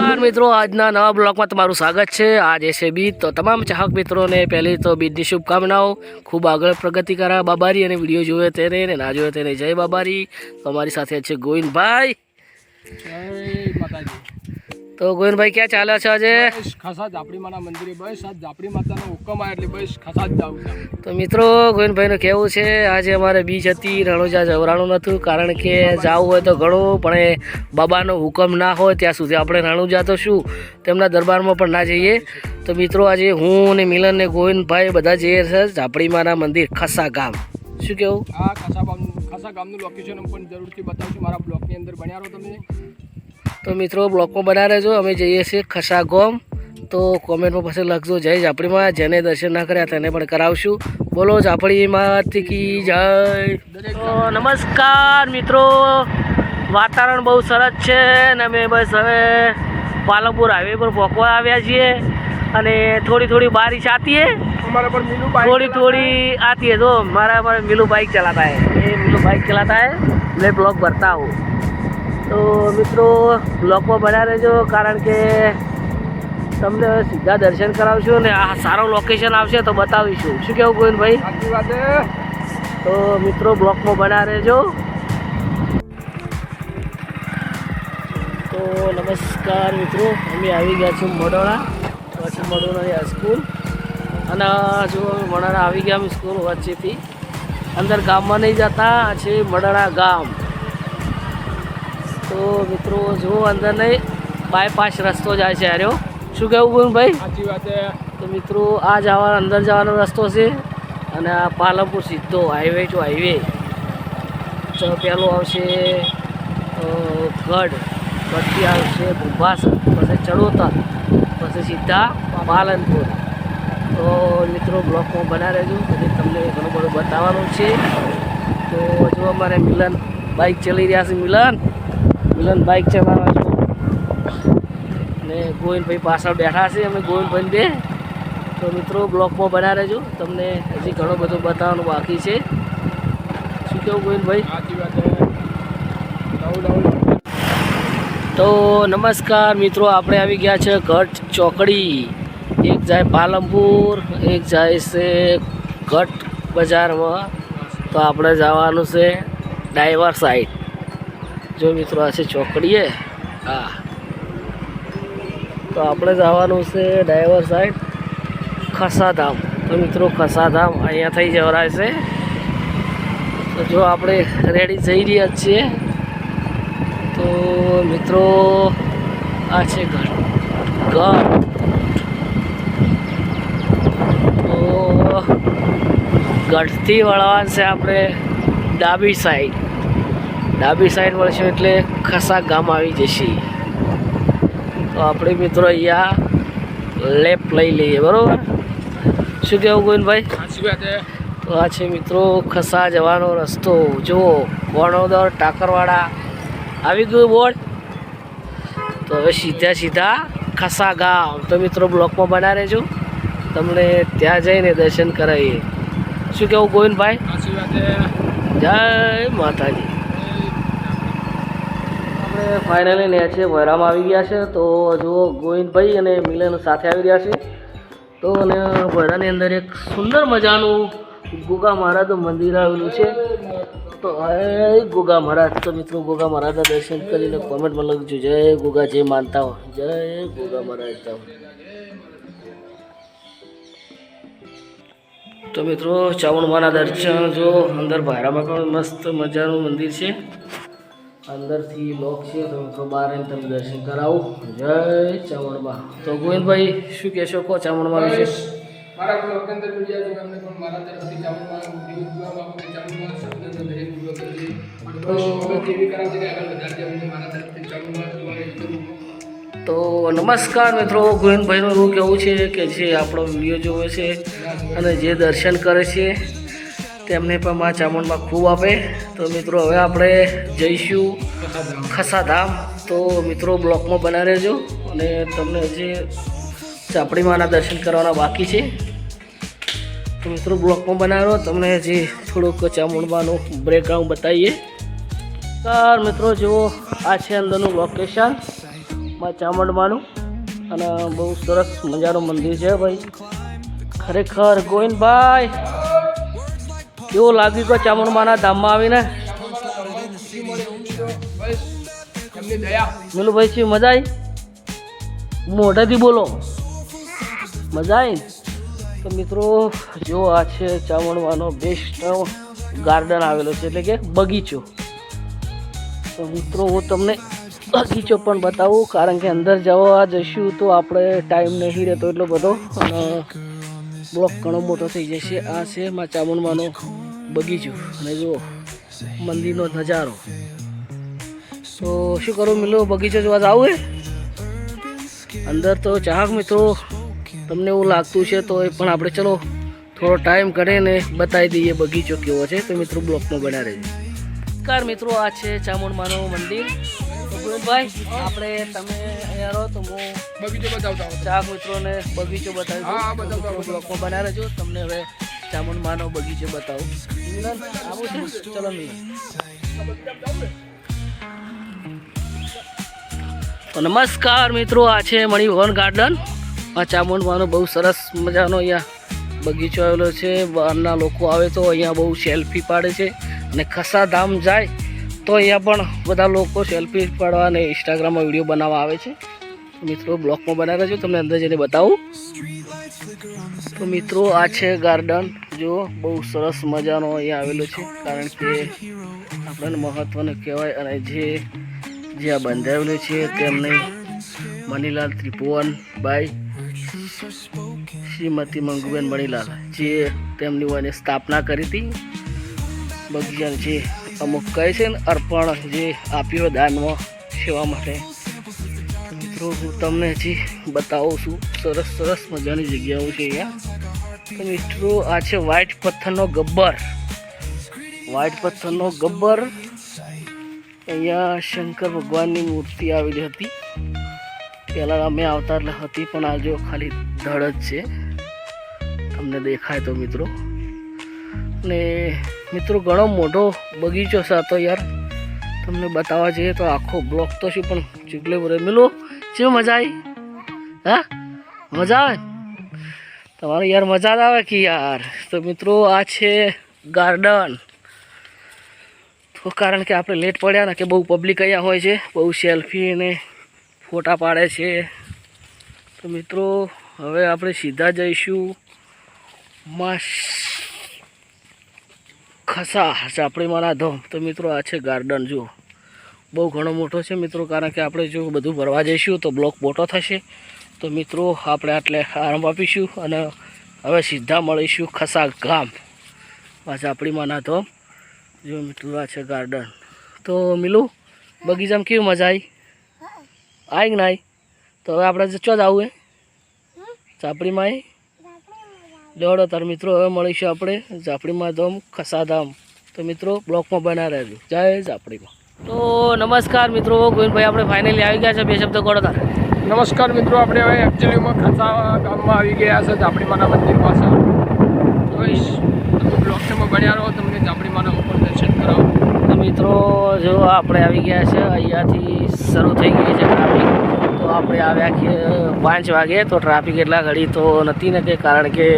નમસ્કાર મિત્રો. આજના નવા બ્લોગમાં તમારું સ્વાગત છે. આજે છે બીજ. તો તમામ ચાહક મિત્રોને પહેલી તો બીજની શુભકામનાઓ. ખૂબ આગળ પ્રગતિ કરા. બાબારી અને વીડિયો જોવે તેને ને ના જોવે તેને જય બાબારી. તો અમારી સાથે છે ગોવિંદભાઈ. જય માતાજી. તો ગોવિંદભાઈ ક્યાં ચાલે છે આજે? ખાસા જાપડી માના મંદિરે બસ આ જાપડી માતાનો હુકમ આવે એટલે બસ ખાસા જ જાવું તો મિત્રો ગોવિંદભાઈનું કહેવું છે આજે અમારે બીજ હતી રણોજા જવરાણું નહોતું કારણ કે જવું હોય તો ઘણું પણ એ બાબાનો હુકમ ના હોય ત્યાં સુધી આપણે રણુજા તો શું તેમના દરબારમાં પણ ના જઈએ. તો મિત્રો આજે હું અને મિલન ને ગોવિંદભાઈ બધા જઈએ છે ઝાપડીમાના મંદિર ખસા ગામ. શું કેવું આ ખાસા ગામ ખાસા ગામનું લોકેશન પણ જરૂરથી બતાવશું મારા બ્લોગની અંદર બન્યા રહો તમે. તો મિત્રો બ્લોકમાં બના રહેજો અમે જઈએ છીએ ખસા ગામ તો કોમેન્ટમાં પછી લખજો જય ઝાપડીમાં જેને દર્શન ના કર્યા તેને પણ કરાવશું બોલો ઝાપડીમાંથી કી જય તો નમસ્કાર મિત્રો વાતાવરણ બહુ સરસ છે અને અમે બસ હવે પાલનપુર હાઈવે પર પહોંચવા આવ્યા છીએ અને થોડી થોડી બારિશ આતી હે અમારા પર મીનું थोड़ी थोड़ी आती है तो हमारा हमारा मिलू बाइक चलाता है ये मिलू बाइक चलाता है मैं ब्लॉग भरता हूँ તો મિત્રો બ્લોકમાં બન્યા રહેજો કારણ કે તમને સીધા દર્શન કરાવશું ને આ સારું લોકેશન આવશે તો બતાવીશું. શું કેવું ગોવિંદભાઈ? તો મિત્રો બ્લોકમાં બન્યા રહેજો. તો નમસ્કાર મિત્રો અમે આવી ગયા છું મોડોળા પછી મડોળાની હાઈસ્કૂલ અને જો અમે મડાળા આવી ગયા અમે સ્કૂલ વચ્ચેથી. અંદર ગામમાં નહીં જતા છે મડાળા ગામ. તો મિત્રો જો અંદર નહીં બાયપાસ રસ્તો જાય છે આર્યો. શું કહેવું ગુણભાઈ સાચી વાત છે. તો મિત્રો આ જવાનો અંદર જવાનો રસ્તો છે અને આ પાલનપુર સીધો હાઈવે ટુ હાઈવે તો પહેલો આવશે ગઢ. ગઢથી આવશે ભૂભાસ પછી ચડોતર પછી સીધા પાલનપુર. તો મિત્રો બ્લોકમાં બના રહેજો. પછી તમને ઘણું બધું બતાવવાનું છે. તો જો અમારે મિલન બાઇક ચલાવી રહ્યા છે મિલન. મિલન બાઇક ચલાવે છે. ને ગોવિંદભાઈ પાછળ બેઠા છે અમે ગોવિંદભાઈ બે. તો મિત્રો બ્લોકમાં બના રહેજો. તમને હજી ઘણું બધું બતાવવાનું બાકી છે. શું કેવું ગોવિંદભાઈ? તો નમસ્કાર મિત્રો આપણે આવી ગયા છે ઘટ ચોકડી. એક જાય પાલમપુર એક જાય છે ઘટ બજારમાં. તો આપણે જવાનું છે ડાઈવર સાઈડ જો મિત્રો, આ છે ચોકડીએ. હા. તો આપણે જવાનું છે ડાઈવર સાઈડ ખસાધામ. તો મિત્રો, ખસાધામ અહીંયા થઈ જવરાય છે. તો જો આપણે રેડી જઈ રહ્યા છીએ. તો મિત્રો, આ છે ઘર. ઘર. તો ગઢથી વળવાનું છે આપણે ડાબી સાઈડ. ડાબી સાઈડ વળશું એટલે ખસા ગામ આવી જશે. તો આપણે મિત્રો અહીંયા લેફ્ટ લઈ લઈએ બરાબર? શું કહેવું ગોવિંદભાઈ? તો આ છે મિત્રો ખસા જવાનો રસ્તો. જુઓ વણોદર ટાકરવાડા. આવી ગયું બોર્ડ? તો હવે સીધા સીધા ખસા ગામ. તો મિત્રો બ્લોકમાં બના રહેજો. તમને ત્યાં જઈને દર્શન કરાવીએ. શું કહેવું ગોવિંદભાઈ? જય માતાજી. આપણે ફાઇનલી છે વરામાં આવી ગયા છે. તો જુઓ ગોવિંદભાઈ અને મિલન સાથે આવી રહ્યા છે. તો અને વરાની અંદર એક સુંદર મજાનું ગુગા મહારાજનું મંદિર આવેલું છે. તો હે ગુગા મહારાજ, તો મિત્રો ગુગા મહારાજના દર્શન કરીને કોમેન્ટમાં લખજો. જય ગુગા જે માનતા હો. જય ગુગા મહારાજ તો મિત્રો ચાવણમાના દર્શન જો અંદર ભાયરામાં પણ મસ્ત મજાનું મંદિર છે. અંદરથી લોક છે તો મિત્રો બહાર આવીને તમે દર્શન કરાવો. જય ચામણમાં તો ગોવિંદભાઈ શું કહેશો? કહો ચામણમાં વિશે? મારા બ્લોગની અંદર વીડિયો જોવા અમને પણ મારા તરફથી ચામુંડમાં જોવા બાબતે ચામુંડમાં શબ્દ દરેક વીડિયો કરી અને બસ મદદ કે આગળ વધારજો અમને મારા તરફથી ચામુંડમાં જોવા એ તો નમસ્કાર મિત્રો ગોવિંદભાઈનું એવું કહેવું છે કે જે આપણો વીડિયો જોવે છે અને જે દર્શન કરે છે તેમને પણ મા ચામુંડમાં ખૂબ આપે. તો મિત્રો, હવે આપણે જઈશું ખસાધામ. તો મિત્રો, બ્લોકમાં બના રહેજો અને તમને હજી ચાપડી માના દર્શન કરવાના બાકી છે. તો મિત્રો, બ્લોકમાં બનાવ્યો તમને હજી થોડુંક ચામુંડમાનું બ્રેકગ્રાઉન્ડ બતાવીએ. સર, મિત્રો, જુઓ, આ છે અંદરનું લોકેશન મા ચામુંડમાનું. અને બહુ સરસ મજાનું મંદિર છે ભાઈ. ખરેખર ગોવિંદભાઈ કેવું લાગ્યું કે ચામુંડમાના ધામમાં આવીને? ખુશી ભાઈ છે મજા આવી? મોઢાથી બોલો. મજા આવી? તો મિત્રો, જો આ છે ચામુંડવાનો બેસ્ટ ગાર્ડન આવેલો છે, એટલે કે બગીચો. તો મિત્રો, હું તમને બગીચો પણ બતાવું, કારણ કે અંદર જવા જઈશું તો આપણે ટાઈમ નહીં રહેતો એટલો બધો. બ્લોક ઘણો મોટો થઈ જશે. આ છે મા ચામુંડમાનો બગીચો. અને જો મંદિરનો નજારો. તો શું કરું મિલો બગીચો જોવા જાવું હે? અંદર તો ચાહક મિત્રો, તમને એવું લાગતું છે તો એ પણ આપણે ચલો, થોડો ટાઈમ કરીને બતાવી દઈએ બગીચો કેવો છે. તો મિત્રો, બ્લોકમાં બન્યા રહેજો. નમસ્કાર મિત્રો, આ છે ચામુંડમાનું મંદિર. ગોવિંદભાઈ આપણે તમે અહીંયા રહો તો હું બગીચો બતાવતા મિત્રોને બગીચો બતાવી. બ્લોકમાં બન્યા રહેજો તમને હવે ચામુંડમાનો બગીચો બતાવું. છે ચલો મિલન. નમસ્કાર મિત્રો આ છે મણિભવન ગાર્ડન. આ ચામુંડમાનો બહુ સરસ મજાનો અહીંયા બગીચો આવેલો છે. બહારના લોકો આવે તો અહીંયા બહુ સેલ્ફી પાડે છે અને ખસાધામ જાય. તો અહીંયા પણ બધા લોકો સેલ્ફી પાડવા અને ઇન્સ્ટાગ્રામમાં વીડિયો બનાવવા આવે છે. મિત્રો બ્લોકમાં બનાવે છે તમને અંદર જઈને બતાવું. તો મિત્રો, આ છે ગાર્ડન જો બહુ સરસ મજાનો અહીંયા આવેલો છે. કારણ કે આપણને મહત્ત્વનું કહેવાય અને જે જે આ બંધાવેલું છે તેમને મણીલાલ ત્રિભુવનભાઈ શ્રીમતી મંગુબેન મણીલાલ, જે તેમની સ્થાપના કરી હતી. બગીચાને જે અમુક કહે છે ને, અર્પણ જે આપ્યો દાનમાં સેવા માટે. મિત્રો, હું તમને હજી બતાવું છું, સરસ સરસ મજાની જગ્યાઓ છે અહીંયા. મિત્રો, આ છે વ્હાઈટ પથ્થરનો ગબ્બર. વ્હાઈટ પથ્થરનો ગબ્બર. અહીંયા શંકર ભગવાનની મૂર્તિ આવેલી હતી. પહેલાં અમે આવતા એટલે હતી, પણ આ જો ખાલી ધડ જ છે. તમને દેખાય તો મિત્રો. ને મિત્રો ઘણો મોટો બગીચો છે તો યાર. તમને બતાવવા જઈએ તો આખો બ્લોક તો શું પણ ચીકલે ભરે. મિલો, શું મજા આવી? હા? મજા આવે? તમારે યાર મજા જ આવે કે યાર? તો મિત્રો આ છે ગાર્ડન. તો કારણ કે આપણે લેટ પડ્યા ને કે બહુ પબ્લિક અહીંયા હોય છે, બહુ સેલ્ફી ને ફોટા પાડે છે. તો મિત્રો, હવે આપણે સીધા જઈશું. માં ખસા ચાપડીમાંના ધોમ. તો મિત્રો આ છે ગાર્ડન જુઓ. બહુ ઘણો મોટો છે મિત્રો કારણ કે આપણે જો બધું ભરવા જઈશું તો બ્લોક મોટો થશે. તો મિત્રો આપણે આટલે આરામ આપીશું અને હવે સીધા મળીશું ખસા ગામ. આ ચાપડીમાંના ધોમ. જો મિત્રો આ છે ગાર્ડન. તો મિલું બગીચામાં કેવી મજા આવી આવી કે ના આવી તો હવે આપણે ચો જ આવું એ ચાપડીમાં આવી લેવડો તાર મિત્રો હવે મળીશું આપણે ઝાપડીમાં ધામ ખસાધામ. તો મિત્રો બ્લોકમાં બના રહેજો. જય ઝાપડીમાં. તો નમસ્કાર મિત્રો ગોવિંદભાઈ આપણે ફાઇનલી આવી ગયા છે બે શબ્દ કોડો તાર. નમસ્કાર મિત્રો આપણે હવે એકચ્યુઅલીમાં ખસા ગામમાં આવી ગયા છે ઝાપડીમાના મંદિર પાસે જોઈશ તમે બ્લોકમાં બન્યા રહો તમને ઝાપડીમાના ઉપર દર્શન કરાવો. તો મિત્રો જો આપણે આવી ગયા છે અહીંયાથી શરૂ થઈ ગઈ છે ટ્રાફિક તો આપણે આવ્યા કે પાંચ વાગે તો ટ્રાફિક એટલા ઘડી તો નથી ને કે કારણ કે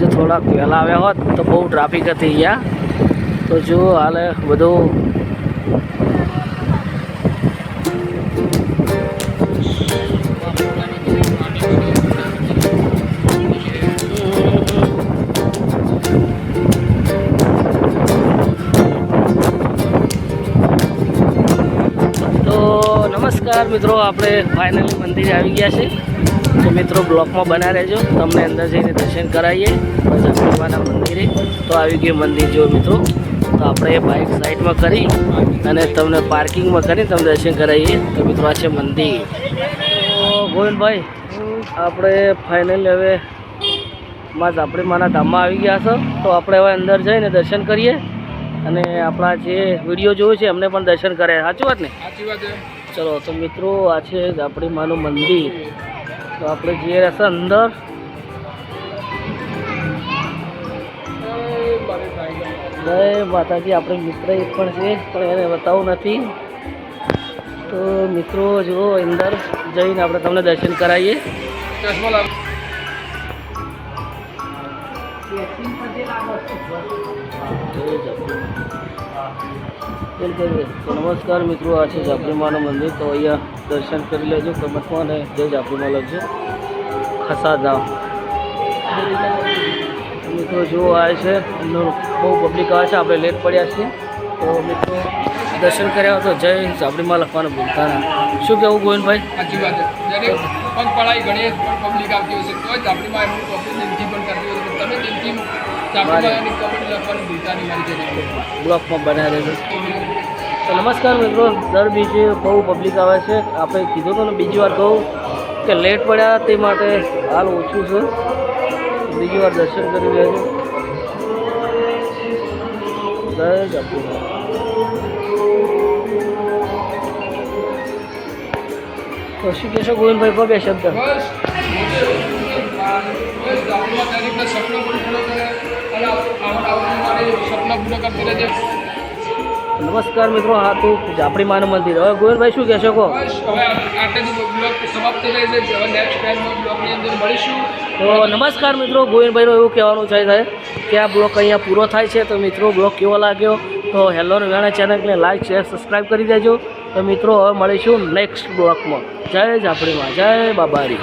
જો થોડાક વહેલા આવ્યા હોત તો બહુ ટ્રાફિક હતી અહીંયા. તો જો હાલે બધું. મિત્રો, આપણે ફાઇનલી મંદિરે આવી ગયા છે. તો મિત્રો બ્લોકમાં બના રહેજો. તમને અંદર જઈને દર્શન કરાવીએ. ભગવાનના મંદિરે. તો આવી ગયું મંદિર જો મિત્રો. તો આપણે બાઇક સાઈડમાં કરી અને તમને પાર્કિંગમાં કરી તમને દર્શન કરાવીએ. તો મિત્રો આ છે મંદિર. તો ગોવિંદભાઈ આપણે ફાઇનલી હવે માં આપણે માના ધામમાં આવી ગયા છો. તો આપણે હવે અંદર જઈને દર્શન કરીએ. અને આપણા જે વીડિયો જોયું છે એમને પણ દર્શન કરે સાચી વાત ને? સાચી વાત ચલો તો મિત્રો આ છે આપણી માનું મંદિર. તો આપણે જઈએ રહેશે અંદર. જય માતાજી, આપણે મિત્ર એક પણ છે, પણ એને બતાવું નથી. તો મિત્રો, જુઓ અંદર જઈને આપણે તમને દર્શન કરાવીએ. નમસ્કાર મિત્રો, આ છે જાફરીમાનું મંદિર. તો અહીંયા દર્શન કરી લેજો કમતમાં અને જય જાપુમાં લખજો ખસા ધામ મિત્રો જો આવે છે બહુ પબ્લિક આવે છે આપણે લેટ પડ્યા છીએ. તો મિત્રો દર્શન કર્યા તો જય જાફરીમાં લખવાનું ભૂલતા ના. શું કેવું ગોવિંદભાઈ? સાચી વાત છે. જ્યારે પગ પડાઈ ઘણી પબ્લિક આવતી હોય છે. તો જ એમનું પબ્લિક દિલથી પણ કરતી હોય છે. તમે દિલથી એની કમેન્ટ લખવાની ભૂલતા નહીં મારી બ્લોકમાં બનાવી દેજો. તો નમસ્કાર મિત્રો, દર બીજે બહુ પબ્લિક આવે છે. આપણે કીધું હતું ને, બીજી વાર કહું કે લેટ પડ્યા તે માટે હાલ ઓછું છે. બીજી વાર દર્શન કરી લેજો. તો શું કહેશો ગોવિંદભાઈ પગે શબ્દ? સપનો પૂરો કરતી નમસ્કાર મિત્રો હા તું જાપડી માનું મંદિર. હવે ગોવિંદભાઈ શું કહેશો કહો? હવે આટલેથી બ્લોગ સમાપ્ત થઈ છે. હવે નેક્સ્ટ ટાઈમમાં બ્લોગની અંદર મળીશું. તો નમસ્કાર મિત્રો ગોવિંદભાઈનું એવું કહેવાનું છે થાય કે આ બ્લોગ અહીંયા પૂરો થાય છે. તો મિત્રો બ્લોગ કેવો લાગ્યો? તો હેલો વેણા ચેનલને લાઈક શેર સબસ્ક્રાઈબ કરી દેજો. તો મિત્રો હવે મળીશું નેક્સ્ટ બ્લોકમાં. જય જાફડીમાં જય બાબારી.